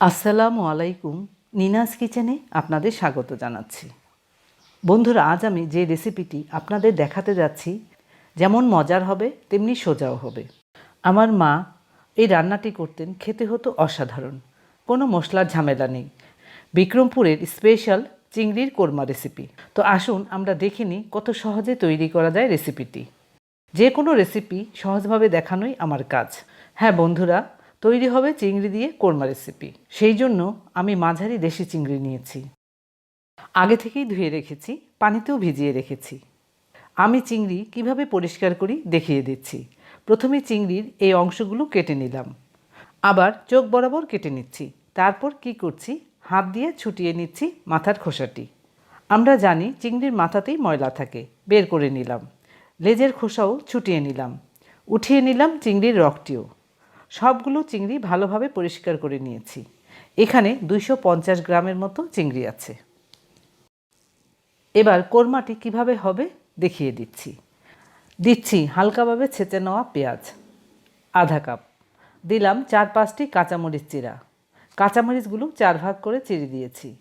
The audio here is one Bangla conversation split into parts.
আসসালামু আলাইকুম নিনাজ কিচেনে আপনাদের স্বাগত জানাচ্ছি। বন্ধুরা, আজ আমি যে রেসিপিটি আপনাদের দেখাতে যাচ্ছি, যেমন মজার হবে, তেমনি সোজাও হবে। আমার মা এই রান্নাটি করতেন খেতে হতো অসাধারণ, কোনো মশলার ঝামেলা নেই। বিক্রমপুরের স্পেশাল চিংড়ির কোরমা রেসিপি। তো আসুন, আমরা দেখে নিই কত সহজে তৈরি করা যায় রেসিপিটি। যে কোনো রেসিপি সহজভাবে দেখানোই আমার কাজ। হ্যাঁ বন্ধুরা তৈরি হবে চিংড়ি দিয়ে কোরমা রেসিপি সেই জন্য আমি মাঝারি দেশি চিংড়ি নিয়েছি। আগে থেকেই ধুয়ে রেখেছি, পানিতেও ভিজিয়ে রেখেছি। আমি চিংড়ি কীভাবে পরিষ্কার করি দেখিয়ে দিচ্ছি। প্রথমে চিংড়ির এই অংশগুলো কেটে নিলাম। আবার চোখ বরাবর কেটে নিচ্ছি। তারপর কি করছি? হাত দিয়ে ছুটিয়ে নিচ্ছি মাথার খোসাটি। আমরা জানি চিংড়ির মাথাতেই ময়লা থাকে। বের করে নিলাম। লেজের খোসাও ছুটিয়ে নিলাম। উঠিয়ে নিলাম চিংড়ির রকটিও সবগুলো চিংড়ি ভালোভাবে পরিষ্কার করে নিয়েছি। এখানে দুইশো পঞ্চাশ গ্রামের মতো চিংড়ি আছে। এবার কোরমাটি কীভাবে হবে দেখিয়ে দিচ্ছি। দিচ্ছি হালকাভাবে ছেঁচে নেওয়া পেঁয়াজ, আধা কাপ। দিলাম চার পাঁচটি কাঁচামরিচ চিরা। কাঁচামরিচগুলো চার ভাগ করে চিড়ে দিয়েছি।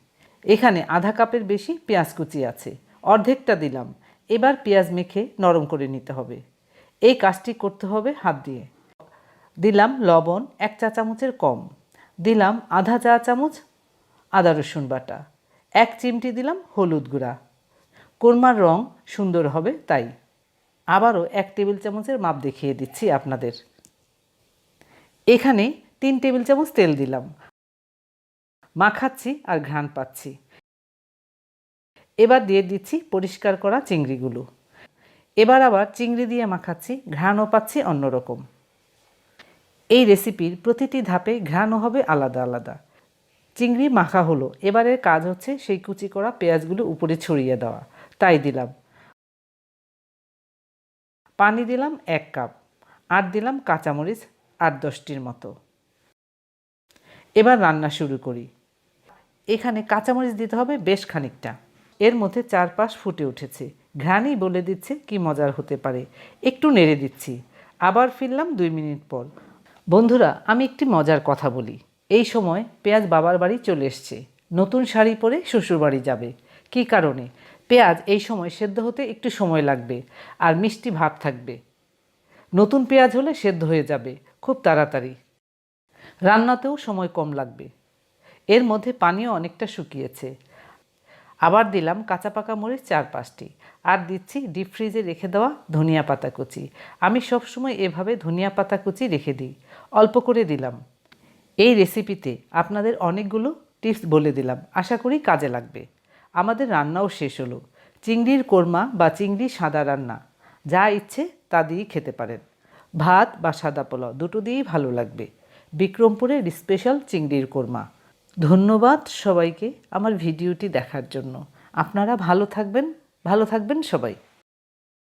এখানে আধা কাপের বেশি পেঁয়াজ কুচি আছে। অর্ধেকটা দিলাম। এবার পেঁয়াজ মেখে নরম করে নিতে হবে। এই কাজটি করতে হবে হাত দিয়ে। দিলাম লবণ এক চা চামচের কম। দিলাম আধা চা চামচ আদা রসুন বাটা। এক চিমটি দিলাম হলুদ গুঁড়া। কোরমার রং সুন্দর হবে তাই। আবারও এক টেবিল চামচের মাপ দেখিয়ে দিচ্ছি আপনাদের। এখানে তিন টেবিল চামচ তেল দিলাম। মাখাচ্ছি আর ঘ্রাণ পাচ্ছি। এবার দিয়ে দিচ্ছি পরিষ্কার করা চিংড়িগুলো। এবার আবার চিংড়ি দিয়ে মাখাচ্ছি, ঘ্রাণও পাচ্ছি অন্যরকম। এই রেসিপির প্রতিটি ধাপে ঘ্রাণও হবে আলাদা আলাদা। চিংড়ি মাখা হলো। এবারের কাজ হচ্ছে সেই কুচি করা পেঁয়াজগুলো উপরে ছড়িয়ে দেওয়া। তাই দিলাম। পানি দিলাম এক কাপ। আর দিলাম কাঁচামরিচ আট দশটির মতো। এবার রান্না শুরু করি। এখানে কাঁচামরিচ দিতে হবে বেশ খানিকটা। এর মধ্যে চারপাশ ফুটে উঠেছে। ঘ্রাণই বলে দিচ্ছে কি মজার হতে পারে। একটু নেড়ে দিচ্ছি। আবার ফিরলাম দুই মিনিট পর। বন্ধুরা, আমি একটি মজার কথা বলি। এই সময় পেঁয়াজ বাবার বাড়ি চলে এসছে। নতুন শাড়ি পরে শ্বশুর বাড়ি যাবে। কী কারণে? পেঁয়াজ এই সময় সেদ্ধ হতে একটু সময় লাগবে আর মিষ্টি ভাব থাকবে। নতুন পেঁয়াজ হলে সেদ্ধ হয়ে যাবে, খুব তাড়াতাড়ি। রান্নাতেও সময় কম লাগবে। এর মধ্যে পানিও অনেকটা শুকিয়েছে। আবার দিলাম কাঁচা পাকা মরিচ চার পাঁচটি। আর দিচ্ছি ডিপ ফ্রিজে রেখে দেওয়া ধনিয়া পাতা কুচি। আমি সবসময় এভাবে ধনিয়া পাতা কুচি রেখে দিই। অল্প করে দিলাম। এই রেসিপিতে আপনাদের অনেকগুলো টিপস বলে দিলাম। আশা করি কাজে লাগবে। আমাদের রান্নাও শেষ হলো। চিংড়ির কোরমা বা চিংড়ি সাদা রান্না, যা ইচ্ছে তা দিয়েই খেতে পারেন। ভাত বা সাদা পোলাও দুটো দিয়েই ভালো লাগবে। বিক্রমপুরের স্পেশাল চিংড়ির কোরমা। ধন্যবাদ সবাইকে আমার ভিডিওটি দেখার জন্য। আপনারা ভালো থাকবেন ভালো থাকবেন সবাই।